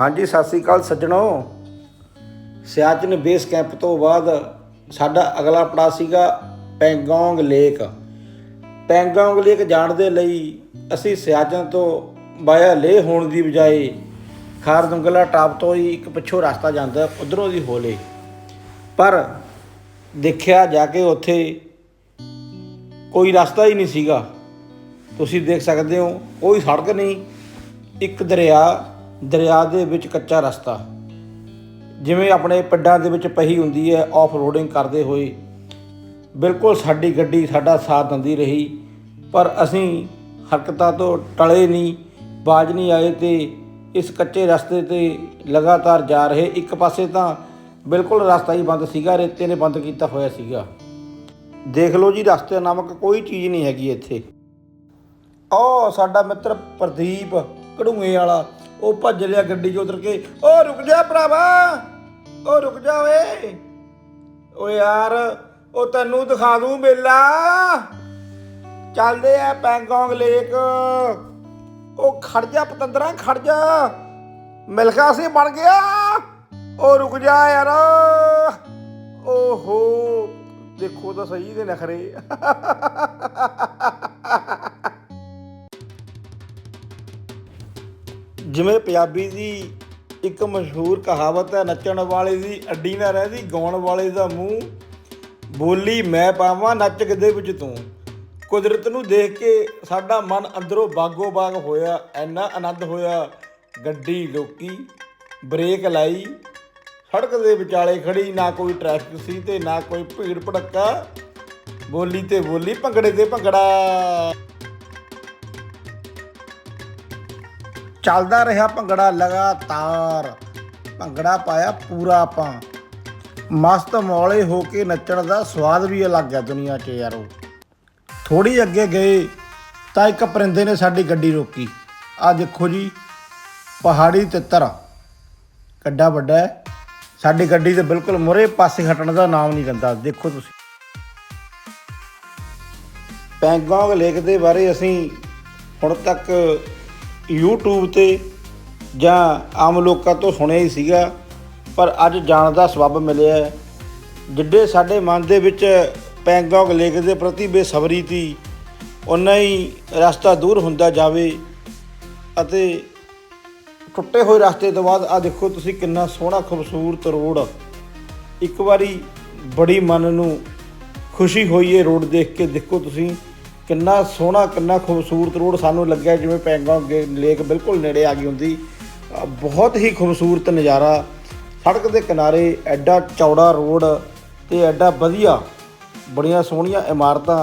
ਹਾਂਜੀ, ਸਤਿ ਸ੍ਰੀ ਅਕਾਲ ਸੱਜਣੋ। ਸਿਆਚਨ base camp ਤੋਂ ਬਾਅਦ ਸਾਡਾ ਅਗਲਾ ਪੜਾਅ ਸੀਗਾ ਪੈਂਗੋਂਗ ਲੇਕ। ਪੈਂਗੋਂਗ ਲੇਕ ਜਾਣ ਦੇ ਲਈ ਅਸੀਂ ਸਿਆਚਨ ਤੋਂ ਬਾਇਆ ਲੇ ਹੋਣ ਦੀ ਬਜਾਏ ਖਾਰਦੁੰਗਲਾ ਟਾਪ ਤੋਂ ਹੀ ਇੱਕ ਪਿੱਛੋਂ ਰਸਤਾ ਜਾਂਦਾ, ਉਧਰੋਂ ਦੀ ਹੋਲੇ। ਪਰ ਦੇਖਿਆ ਜਾ ਕੇ ਉੱਥੇ ਕੋਈ ਰਸਤਾ ਹੀ ਨਹੀਂ ਸੀਗਾ। ਤੁਸੀਂ ਦੇਖ ਸਕਦੇ ਹੋ, ਕੋਈ ਸੜਕ ਨਹੀਂ, ਇੱਕ ਦਰਿਆ ਦਰਿਆ ਦੇ ਵਿੱਚ ਕੱਚਾ ਰਸਤਾ। ਜਿਵੇਂ ਆਪਣੇ ਪਿੰਡਾਂ ਦੇ ਵਿੱਚ ਪਹੀ ਹੁੰਦੀ ਹੈ ਆਫ ਰੋਡਿੰਗ ਕਰਦੇ ਹੋਏ। ਬਿਲਕੁਲ ਸਾਡੀ ਗੱਡੀ ਸਾਡਾ ਸਾਥ ਦਿੰਦੀ ਰਹੀ, ਪਰ ਅਸੀਂ ਹਰਕਤਾਂ ਤੋਂ ਟਲੇ ਨਹੀਂ, ਬਾਜ ਨਹੀਂ ਆਏ ਤੇ ਇਸ ਕੱਚੇ ਰਸਤੇ ਤੇ ਲਗਾਤਾਰ ਜਾ ਰਹੇ। ਇੱਕ ਪਾਸੇ ਤਾਂ ਬਿਲਕੁਲ ਰਸਤਾ ਹੀ ਬੰਦ ਸੀਗਾ, ਰੇਤੇ ਨੇ ਬੰਦ ਕੀਤਾ ਹੋਇਆ ਸੀਗਾ। ਦੇਖ ਲਓ ਜੀ, ਰਸਤੇ ਨਾਮਕ ਕੋਈ ਚੀਜ਼ ਨਹੀਂ ਹੈਗੀ ਇੱਥੇ। ਓ ਸਾਡਾ ਮਿੱਤਰ ਪ੍ਰਦੀਪ ਕਢੂਏ ਵਾਲਾ। ਉਹ ਭੱਜ ਲਿਆ ਗੱਡੀ 'ਚ ਉਤਰ ਕੇ, ਓ, ਰੁਕ ਜਾ ਭਰਾਵਾ, ਓ, ਰੁਕ ਜਾ ਓਏ। ਓ ਯਾਰ, ਉਹ ਤੈਨੂੰ ਦਿਖਾ ਦੂੰ ਮੇਲਾ। ਚੱਲਦੇ ਆ ਪੈਂਗੋਂਗ ਲੇਕ। ਉਹ ਖੜ ਜਾ ਪਤੰਦਰਾ, ਖੜ ਜਾ। ਮਿਲਖਾ ਸੀ ਬਣ ਗਿਆ। ਉਹ ਰੁਕ ਜਾ ਯਾਰ। ਓਹੋ, ਦੇਖੋ ਤਾਂ ਸਹੀ ਦੇ ਨਖਰੇ। ਜਿਵੇਂ ਪੰਜਾਬੀ ਦੀ ਇੱਕ ਮਸ਼ਹੂਰ ਕਹਾਵਤ ਹੈ, ਨੱਚਣ ਵਾਲੇ ਦੀ ਅੱਡੀ ਨਾ ਰਹਿੰਦੀ, ਗਾਉਣ ਵਾਲੇ ਦਾ ਮੂੰਹ। ਬੋਲੀ, ਮੈਂ ਪਾਵਾਂ, ਨੱਚ ਕਿਦੇ ਵਿੱਚ ਤੂੰ? ਕੁਦਰਤ ਨੂੰ ਦੇਖ ਕੇ ਸਾਡਾ ਮਨ ਅੰਦਰੋਂ ਬਾਗੋ ਬਾਗ ਹੋਇਆ ਐਨਾ ਆਨੰਦ ਹੋਇਆ। ਗੱਡੀ ਲੋਕੀ ਬ੍ਰੇਕ ਲਾਈ। ਸੜਕ ਦੇ ਵਿਚਾਲੇ ਖੜੀ ਨਾ ਕੋਈ ਟ੍ਰੈਫਿਕ ਸੀ ਤੇ ਨਾ ਕੋਈ ਭੀੜ ਭੜੱਕਾ। ਬੋਲੀ ਤੇ ਬੋਲੀ, ਭੰਗੜੇ ਤੇ ਭੰਗੜਾ। ਚੱਲਦਾ ਰਿਹਾ ਭੰਗੜਾ ਲਗਾਤਾਰ। ਭੰਗੜਾ ਪਾਇਆ ਪੂਰਾ ਆਪਾਂ। ਮਸਤ ਮੌਲੇ ਹੋ ਕੇ ਨੱਚਣ ਦਾ ਸਵਾਦ ਵੀ ਅਲੱਗ ਹੈ ਦੁਨੀਆ 'ਚ ਯਾਰੋ ਥੋੜੀ ਅੱਗੇ ਗਏ ਤਾਂ ਇੱਕ ਪਰਿੰਦੇ ਨੇ ਸਾਡੀ ਗੱਡੀ ਰੋਕੀ। ਆ ਦੇਖੋ ਜੀ, ਪਹਾੜੀ ਤਿੱਤਰ ਕੱਡਾ ਵੱਡਾ ਹੈ। ਸਾਡੀ ਗੱਡੀ ਦੇ ਬਿਲਕੁਲ ਮੁਰੇ ਪਾਸੇ ਹਟਣ ਦਾ ਨਾਮ ਨਹੀਂ ਲੈਂਦਾ। ਦੇਖੋ ਤੁਸੀਂ। ਪੈਂਗੋਂਗ ਲੇਕ ਦੇ ਬਾਰੇ ਅਸੀਂ ਹੁਣ ਤੱਕ YouTube ਤੇ ਜਾਂ ਆਮ ਲੋਕਾਂ ਤੋਂ ਸੁਣਿਆ ਹੀ ਸੀਗਾ, ਪਰ ਅੱਜ ਜਾਣ ਦਾ ਸਬੱਬ ਮਿਲਿਆ ਜਿੱਡੇ ਸਾਡੇ ਮਨ ਦੇ ਵਿੱਚ ਪੈਂਗੋਂਗ ਲੇਕ ਦੇ ਪ੍ਰਤੀ ਬੇਸਬਰੀ ਤੀ ਉਨਾ ਹੀ ਰਸਤਾ ਦੂਰ ਹੁੰਦਾ ਜਾਵੇ। ਅਤੇ ਟੁੱਟੇ ਹੋਏ ਰਸਤੇ ਤੋਂ ਬਾਅਦ ਆ ਦੇਖੋ ਤੁਸੀਂ ਕਿੰਨਾ ਸੋਹਣਾ ਖੂਬਸੂਰਤ ਰੋਡ ਇੱਕ ਵਾਰੀ ਬੜੀ ਮਨ ਨੂੰ ਖੁਸ਼ੀ ਹੋਈ ਇਹ ਰੋਡ ਦੇਖ ਕੇ ਦੇਖੋ ਤੁਸੀਂ। ਕਿੰਨਾ ਸੋਹਣਾ, ਕਿੰਨਾ ਖੂਬਸੂਰਤ ਰੋਡ ਸਾਨੂੰ ਲੱਗਿਆ, ਜਿਵੇਂ ਪੈਂਗੋਂਗ ਲੇਕ ਬਿਲਕੁਲ ਨੇੜੇ ਆ ਗਈ ਹੁੰਦੀ। ਬਹੁਤ ਹੀ ਖੂਬਸੂਰਤ ਨਜ਼ਾਰਾ। ਸੜਕ ਦੇ ਕਿਨਾਰੇ ਐਡਾ ਚੌੜਾ ਰੋਡ ਤੇ ਐਡਾ ਵਧੀਆ, ਬੜੀਆਂ ਸੋਹਣੀਆਂ ਇਮਾਰਤਾਂ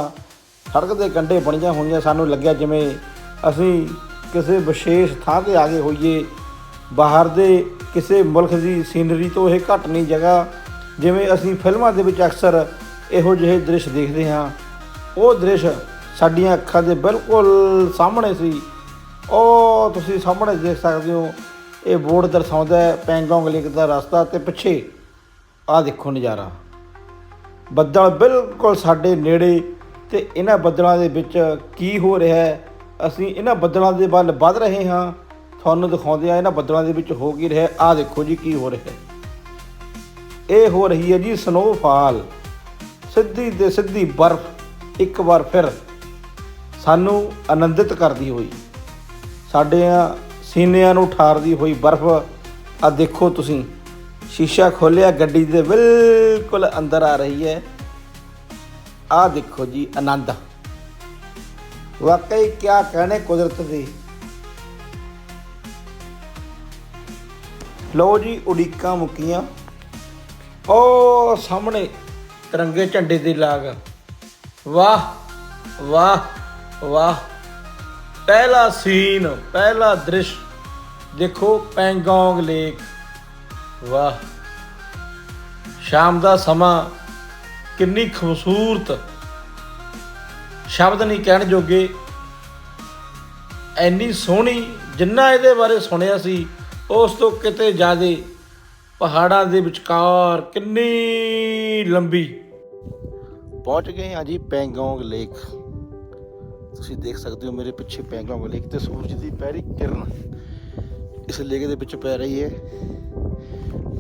ਸੜਕ ਦੇ ਕੰਢੇ ਬਣੀਆਂ ਹੋਈਆਂ ਸਾਨੂੰ ਲੱਗਿਆ, ਜਿਵੇਂ ਅਸੀਂ ਕਿਸੇ ਵਿਸ਼ੇਸ਼ ਥਾਂ ਤੇ ਆ ਗਏ ਹੋਈਏ। ਬਾਹਰ ਦੇ ਕਿਸੇ ਮੁਲਕ ਦੀ ਸੀਨਰੀ ਤੋਂ ਇਹ ਘੱਟ ਨਹੀਂ ਜਗ੍ਹਾ। ਜਿਵੇਂ ਅਸੀਂ ਫਿਲਮਾਂ ਦੇ ਵਿੱਚ ਅਕਸਰ ਇਹੋ ਜਿਹੇ ਦ੍ਰਿਸ਼ ਦੇਖਦੇ ਹਾਂ। ਉਹ ਦ੍ਰਿਸ਼ ਸਾਡੀਆਂ ਅੱਖਾਂ ਦੇ ਬਿਲਕੁਲ ਸਾਹਮਣੇ ਸੀ। ਉਹ ਤੁਸੀਂ ਸਾਹਮਣੇ ਦੇਖ ਸਕਦੇ ਹੋ, ਇਹ ਬੋਰਡ ਦਰਸਾਉਂਦਾ ਹੈ, ਪੈਂਗੋਂਗ ਲੇਕ ਦਾ ਰਸਤਾ ਤੇ ਪਿੱਛੇ, ਆਹ ਦੇਖੋ ਨਜ਼ਾਰਾ। ਬੱਦਲ ਬਿਲਕੁਲ ਸਾਡੇ ਨੇੜੇ ਤੇ ਇਹਨਾਂ ਬੱਦਲਾਂ ਦੇ ਵਿੱਚ ਕੀ ਹੋ ਰਿਹਾ ਹੈ? ਅਸੀਂ ਇਹਨਾਂ ਬੱਦਲਾਂ ਦੇ ਵੱਲ ਵੱਧ ਰਹੇ ਹਾਂ। ਤੁਹਾਨੂੰ ਦਿਖਾਉਂਦੇ ਆ ਇਹਨਾਂ ਬੱਦਲਾਂ ਦੇ ਵਿੱਚ ਹੋ ਕੀ ਰਿਹਾ ਆਹ ਦੇਖੋ ਜੀ ਕੀ ਹੋ ਰਿਹਾ ਇਹ ਹੋ ਰਹੀ ਹੈ ਜੀ ਸਨੋਫਾਲ ਸਿੱਧੀ ਤੇ ਸਿੱਧੀ ਬਰਫ਼ ਇੱਕ ਵਾਰ ਫਿਰ ਸਾਨੂੰ ਆਨੰਦਿਤ ਕਰਦੀ ਹੋਈ ਸਾਡੇ ਸੀਨਿਆਂ ਨੂੰ ਠਾਰਦੀ ਹੋਈ ਬਰਫ਼ ਆ ਦੇਖੋ ਤੁਸੀਂ, ਸ਼ੀਸ਼ਾ ਖੋਲਿਆ ਗੱਡੀ ਦੇ ਬਿਲਕੁਲ ਅੰਦਰ ਆ ਰਹੀ ਹੈ। ਆ ਦੇਖੋ ਜੀ, ਆਨੰਦ। ਵਾਕਈ ਕਿਆ ਕਹਨੇ ਕੁਦਰਤ ਦੀ। ਲੋ ਜੀ, ਉਡੀਕਾਂ ਮੁੱਕੀਆਂ। ਉਹ ਸਾਹਮਣੇ ਤਿਰੰਗੇ ਝੰਡੇ ਦੀ ਲਾਗ। ਵਾਹ ਵਾਹ। ਵਾਹ। ਪਹਿਲਾ ਸੀਨ, ਪਹਿਲਾ ਦ੍ਰਿਸ਼। ਦੇਖੋ ਪੈਂਗੋਂਗ ਲੇਕ। ਵਾਹ। ਸ਼ਾਮ ਦਾ ਸਮਾਂ ਕਿੰਨੀ ਖੂਬਸੂਰਤ। ਸ਼ਬਦ ਨਹੀਂ ਕਹਿਣ ਜੋਗੇ। ਐਨੀ ਸੋਹਣੀ, ਜਿੰਨਾ ਇਹਦੇ ਬਾਰੇ ਸੁਣਿਆ ਸੀ, ਉਸ ਤੋਂ ਕਿਤੇ ਜ਼ਿਆਦੇ ਪਹਾੜਾਂ ਦੇ ਵਿਚਕਾਰ ਕਿੰਨੀ ਲੰਬੀ। ਪਹੁੰਚ ਗਏ ਹਾਂ ਜੀ ਪੈਂਗੋਂਗ ਲੇਕ। ਤੁਸੀਂ ਦੇਖ ਸਕਦੇ ਹੋ ਮੇਰੇ ਪਿੱਛੇ ਪੈਂਗੋਂਗ ਲੇਕ ਤੇ ਸੂਰਜ ਦੀ ਪਹਿਰੀ ਕਿਰਨ। ਇਸ ਲੇਕ ਦੇ ਵਿੱਚ ਪੈ ਰਹੀ ਹੈ।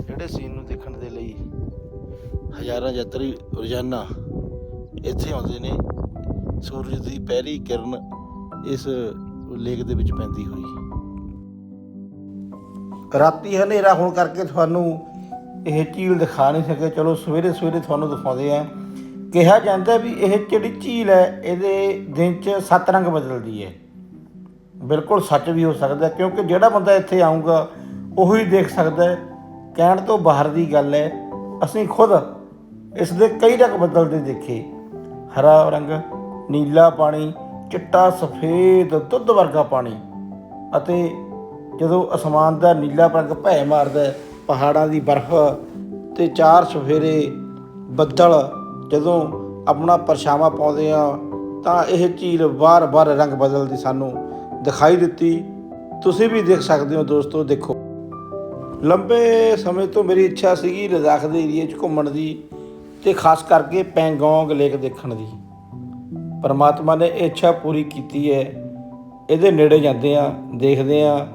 ਜਿਹੜੇ ਸੀਨ ਨੂੰ ਦੇਖਣ ਦੇ ਲਈ ਹਜ਼ਾਰਾਂ ਯਾਤਰੀ ਰੋਜ਼ਾਨਾ ਇੱਥੇ ਆਉਂਦੇ ਨੇ। ਸੂਰਜ ਦੀ ਪਹਿਰੀ ਕਿਰਨ ਇਸ ਲੇਕ ਦੇ ਵਿੱਚ ਪੈਂਦੀ ਹੋਈ। ਰਾਤੀ ਹਨੇਰਾ ਹੋਣ ਕਰਕੇ ਤੁਹਾਨੂੰ ਇਹ ਝੀਲ ਦਿਖਾ ਨਹੀਂ ਸਕੇ। ਚਲੋ ਸਵੇਰੇ ਸਵੇਰੇ ਤੁਹਾਨੂੰ ਦਿਖਾਉਂਦੇ ਆ ਕਿਹਾ ਜਾਂਦਾ ਵੀ ਇਹ ਜਿਹੜੀ ਝੀਲ ਹੈ, ਇਹਦੇ ਦਿਨ 'ਚ ਸੱਤ ਰੰਗ ਬਦਲਦੀ ਹੈ। ਬਿਲਕੁਲ ਸੱਚ ਵੀ ਹੋ ਸਕਦਾ, ਕਿਉਂਕਿ ਜਿਹੜਾ ਬੰਦਾ ਇੱਥੇ ਆਊਗਾ, ਉਹੀ ਦੇਖ ਸਕਦਾ ਕਹਿਣ ਤੋਂ ਬਾਹਰ ਦੀ ਗੱਲ ਹੈ, ਅਸੀਂ ਖੁਦ ਇਸ ਦੇ ਕਈ ਰੰਗ ਬਦਲਦੇ ਦੇਖੇ। ਹਰਾ ਰੰਗ, ਨੀਲਾ ਪਾਣੀ, ਚਿੱਟਾ, ਸਫੇਦ, ਦੁੱਧ ਵਰਗਾ ਪਾਣੀ। ਅਤੇ ਜਦੋਂ ਅਸਮਾਨ ਦਾ ਨੀਲਾ ਰੰਗ ਭੈ ਮਾਰਦਾ ਪਹਾੜਾਂ ਦੀ ਬਰਫ਼ ਤੇ ਚਾਰ ਸਫੇਰੇ ਬੱਦਲ ਜਦੋਂ ਆਪਣਾ ਪਰਛਾਵਾਂ ਪਾਉਂਦੇ ਆ, ਤਾਂ ਇਹ ਝੀਲ ਵਾਰ-ਵਾਰ ਰੰਗ ਬਦਲਦੀ ਸਾਨੂੰ ਦਿਖਾਈ ਦਿੱਤੀ। ਤੁਸੀਂ ਵੀ ਦੇਖ ਸਕਦੇ ਹੋ ਦੋਸਤੋ, ਦੇਖੋ। ਲੰਬੇ ਸਮੇਂ ਤੋਂ ਮੇਰੀ ਇੱਛਾ ਸੀਗੀ ਲਦਾਖ ਦੇ ਏਰੀਏ 'ਚ ਘੁੰਮਣ ਦੀ ਤੇ ਖਾਸ ਕਰਕੇ ਪੈਂਗੋਂਗ ਲੇਕ ਦੇਖਣ ਦੀ। ਪਰਮਾਤਮਾ ਨੇ ਇਹ ਇੱਛਾ ਪੂਰੀ ਕੀਤੀ ਹੈ। ਇਹਦੇ ਨੇੜੇ ਜਾਂਦੇ ਆ, ਦੇਖਦੇ ਆ।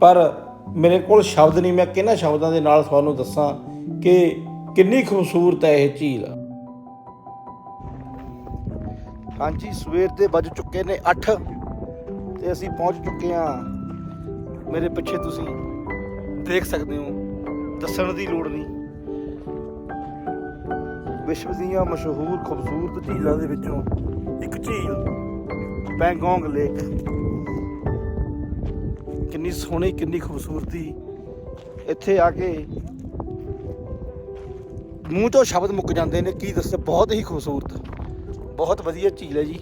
ਪਰ ਮੇਰੇ ਕੋਲ ਸ਼ਬਦ ਨਹੀਂ, ਮੈਂ ਕਿਹਨਾਂ ਸ਼ਬਦਾਂ ਦੇ ਨਾਲ ਤੁਹਾਨੂੰ ਦੱਸਾਂ ਕਿ ਕਿੰਨੀ ਖੂਬਸੂਰਤ ਹੈ ਇਹ ਝੀਲ। ਹਾਂਜੀ, ਸਵੇਰ ਦੇ ਵੱਜ ਚੁੱਕੇ ਨੇ 8 ਤੇ ਅਸੀਂ ਪਹੁੰਚ ਚੁੱਕੇ ਹਾਂ। ਮੇਰੇ ਪਿੱਛੇ ਤੁਸੀਂ ਦੇਖ ਸਕਦੇ ਹੋ, ਦੱਸਣ ਦੀ ਲੋੜ ਨਹੀਂ। ਵਿਸ਼ਵ ਦੀਆਂ ਮਸ਼ਹੂਰ ਖੂਬਸੂਰਤ ਝੀਲਾਂ ਦੇ ਵਿੱਚੋਂ ਇੱਕ ਝੀਲ, ਪੈਂਗੋਂਗ ਲੇਕ। ਕਿੰਨੀ ਸੋਹਣੀ, ਕਿੰਨੀ ਖੂਬਸੂਰਤੀ। ਇੱਥੇ ਆ ਕੇ ਮੂੰਹ ਤੋਂ ਸ਼ਬਦ ਮੁੱਕ ਜਾਂਦੇ ਨੇ, ਕੀ ਦੱਸੇ, ਬਹੁਤ ਹੀ ਖੂਬਸੂਰਤ। ਬਹੁਤ ਵਧੀਆ ਝੀਲ ਹੈ ਜੀ।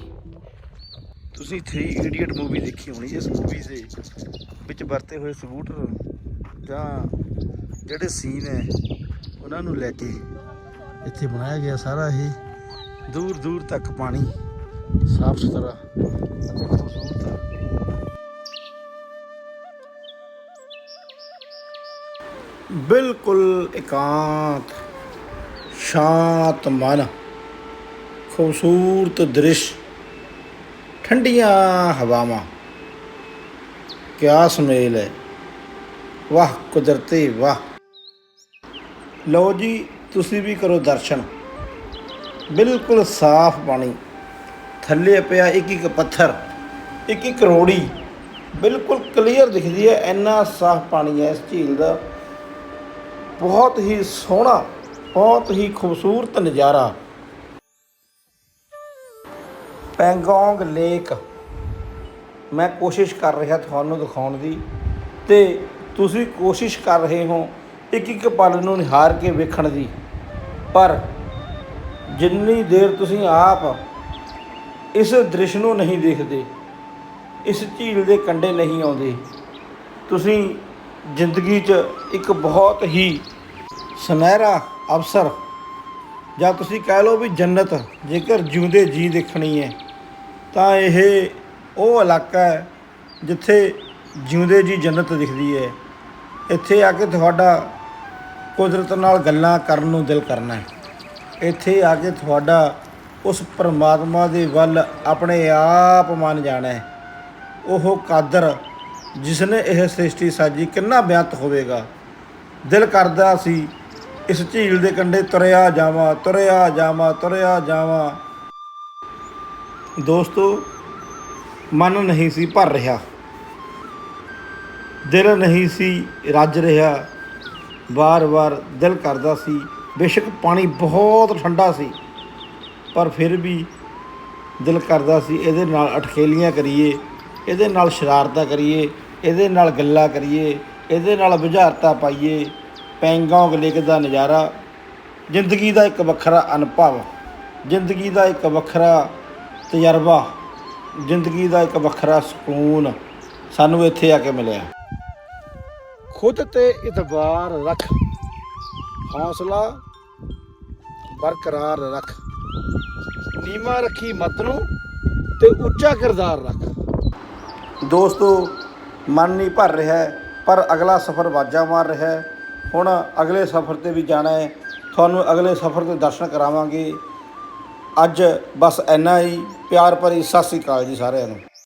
ਤੁਸੀਂ 3 ਇਡੀਅਟ ਮੂਵੀ ਦੇਖੀ ਹੋਣੀ ਇਸ ਮੂਵੀ ਦੇ ਵਿੱਚ ਵਰਤੇ ਹੋਏ ਸਕੂਟਰ ਜਾਂ ਜਿਹੜੇ ਸੀਨ ਹੈ, ਉਹਨਾਂ ਨੂੰ ਲੈ ਕੇ ਇੱਥੇ ਬਣਾਇਆ ਗਿਆ ਸਾਰਾ ਇਹ ਦੂਰ ਦੂਰ ਤੱਕ ਪਾਣੀ। ਸਾਫ਼ ਸੁਥਰਾ। ਅਤੇ ਖੂਬਸੂਰਤ ਬਿਲਕੁਲ ਇਕਾਂਤ ਸ਼ਾਂਤ ਮਨ ਖੂਬਸੂਰਤ ਦ੍ਰਿਸ਼, ਠੰਡੀਆਂ ਹਵਾਵਾਂ। ਕਿਆ ਸੁਮੇਲ ਹੈ। ਵਾਹ, ਕੁਦਰਤੀ ਵਾਹ। ਲਓ ਜੀ, ਤੁਸੀਂ ਵੀ ਕਰੋ ਦਰਸ਼ਨ। ਬਿਲਕੁਲ ਸਾਫ਼ ਪਾਣੀ। ਥੱਲੇ ਪਿਆ ਇੱਕ ਇੱਕ ਪੱਥਰ, ਇੱਕ ਇੱਕ ਰੋੜੀ। ਬਿਲਕੁਲ ਕਲੀਅਰ ਦਿਖਦੀ ਹੈ, ਇੰਨਾ ਸਾਫ਼ ਪਾਣੀ ਹੈ ਇਸ ਝੀਲ ਦਾ। ਬਹੁਤ ਹੀ ਸੋਹਣਾ, ਬਹੁਤ ਹੀ ਖੂਬਸੂਰਤ ਨਜ਼ਾਰਾ। ਪੈਂਗੋਂਗ ਲੇਕ। ਮੈਂ ਕੋਸ਼ਿਸ਼ ਕਰ ਰਿਹਾ ਤੁਹਾਨੂੰ ਦਿਖਾਉਣ ਦੀ। ਤੇ ਤੁਸੀਂ ਕੋਸ਼ਿਸ਼ ਕਰ ਰਹੇ ਹੋ ਇੱਕ ਇੱਕ ਪਲ ਨੂੰ ਨਿਹਾਰ ਕੇ ਵੇਖਣ ਦੀ। ਪਰ ਜਿੰਨੀ ਦੇਰ ਤੁਸੀਂ ਆਪ ਇਸ ਦ੍ਰਿਸ਼ ਨੂੰ ਨਹੀਂ ਦੇਖਦੇ, ਇਸ ਝੀਲ ਦੇ ਕੰਢੇ ਨਹੀਂ ਆਉਂਦੇ, ਤੁਸੀਂ ਜ਼ਿੰਦਗੀ 'ਚ ਇੱਕ ਬਹੁਤ ਹੀ ਸੁਨਹਿਰਾ ਅਵਸਰ ਜਾਂ ਤੁਸੀਂ ਕਹਿ ਲਓ ਵੀ ਜੰਨਤ ਜੇਕਰ ਜਿਉਂਦੇ ਜੀ ਦੇਖਣੀ ਹੈ। ਤਾਂ ਇਹ ਉਹ ਇਲਾਕਾ ਹੈ ਜਿੱਥੇ ਜਿਉਂਦੇ ਜੀ ਜੰਨਤ ਦਿਖਦੀ ਹੈ। ਇੱਥੇ ਆ ਕੇ ਤੁਹਾਡਾ ਕੁਦਰਤ ਨਾਲ ਗੱਲਾਂ ਕਰਨ ਨੂੰ ਦਿਲ ਕਰਨਾ ਹੈ। ਇੱਥੇ ਆ ਕੇ ਤੁਹਾਡਾ ਉਸ ਪਰਮਾਤਮਾ ਦੇ ਵੱਲ ਆਪਣੇ ਆਪ ਮਨ ਜਾਣਾ ਹੈ। ਉਹ ਕਾਦਰ ਜਿਸ ਨੇ ਇਹ ਸ੍ਰਿਸ਼ਟੀ ਸਾਜੀ ਕਿੰਨਾ ਬਿਆੰਤ ਹੋਵੇਗਾ। ਦਿਲ ਕਰਦਾ ਸੀ ਇਸ ਝੀਲ ਦੇ ਕੰਢੇ ਤੁਰਿਆ ਜਾਵਾਂ ਤੁਰਿਆ ਜਾਵਾਂ ਤੁਰਿਆ ਜਾਵਾਂ। ਦੋਸਤੋ, ਮਨ ਨਹੀਂ ਸੀ ਭਰ ਰਿਹਾ। ਦਿਲ ਨਹੀਂ ਸੀ ਰੱਜ ਰਿਹਾ। ਵਾਰ-ਵਾਰ ਦਿਲ ਕਰਦਾ ਸੀ। ਬੇਸ਼ੱਕ ਪਾਣੀ ਬਹੁਤ ਠੰਡਾ ਸੀ, ਪਰ ਫਿਰ ਵੀ ਦਿਲ ਕਰਦਾ ਸੀ ਇਹਦੇ ਨਾਲ ਅਟਖੇਲੀਆਂ ਕਰੀਏ, ਇਹਦੇ ਨਾਲ ਸ਼ਰਾਰਤਾਂ ਕਰੀਏ, ਇਹਦੇ ਨਾਲ ਗੱਲਾਂ ਕਰੀਏ, ਇਹਦੇ ਨਾਲ ਬੁਝਾਰਤਾਂ ਪਾਈਏ, ਪੈਂਗੋਂਗ ਲੇਕ ਦਾ ਨਜ਼ਾਰਾ। ਜ਼ਿੰਦਗੀ ਦਾ ਇੱਕ ਵੱਖਰਾ ਅਨੁਭਵ, ਜ਼ਿੰਦਗੀ ਦਾ ਇੱਕ ਵੱਖਰਾ ਤਜਰਬਾ ਜ਼ਿੰਦਗੀ ਦਾ ਇੱਕ ਵੱਖਰਾ ਸਕੂਨ ਸਾਨੂੰ ਇੱਥੇ ਆ ਕੇ ਮਿਲਿਆ। ਖੁਦ ਤੇ ਇਤਬਾਰ ਰੱਖ ਹੌਸਲਾ ਬਰਕਰਾਰ ਰੱਖ ਨੀਮਾ ਰੱਖੀ ਮਤ ਨੂੰ ਤੇ ਉੱਚਾ ਕਿਰਦਾਰ ਰੱਖ। ਦੋਸਤੋ ਮਨ ਨਹੀਂ ਭਰ ਰਿਹਾ ਪਰ ਅਗਲਾ ਸਫ਼ਰ ਵਾਜਾ ਮਾਰ ਰਿਹਾ ਹੁਣ ਅਗਲੇ ਸਫ਼ਰ ਤੇ ਵੀ ਜਾਣਾ ਹੈ। ਤੁਹਾਨੂੰ ਅਗਲੇ ਸਫ਼ਰ ਦੇ ਦਰਸ਼ਨ ਕਰਾਵਾਂਗੇ। ਅੱਜ ਬਸ ਇੰਨਾ ਹੀ। ਪਿਆਰ ਭਰੀ ਸਤਿ ਸ੍ਰੀ ਅਕਾਲ ਜੀ ਸਾਰਿਆਂ ਨੂੰ।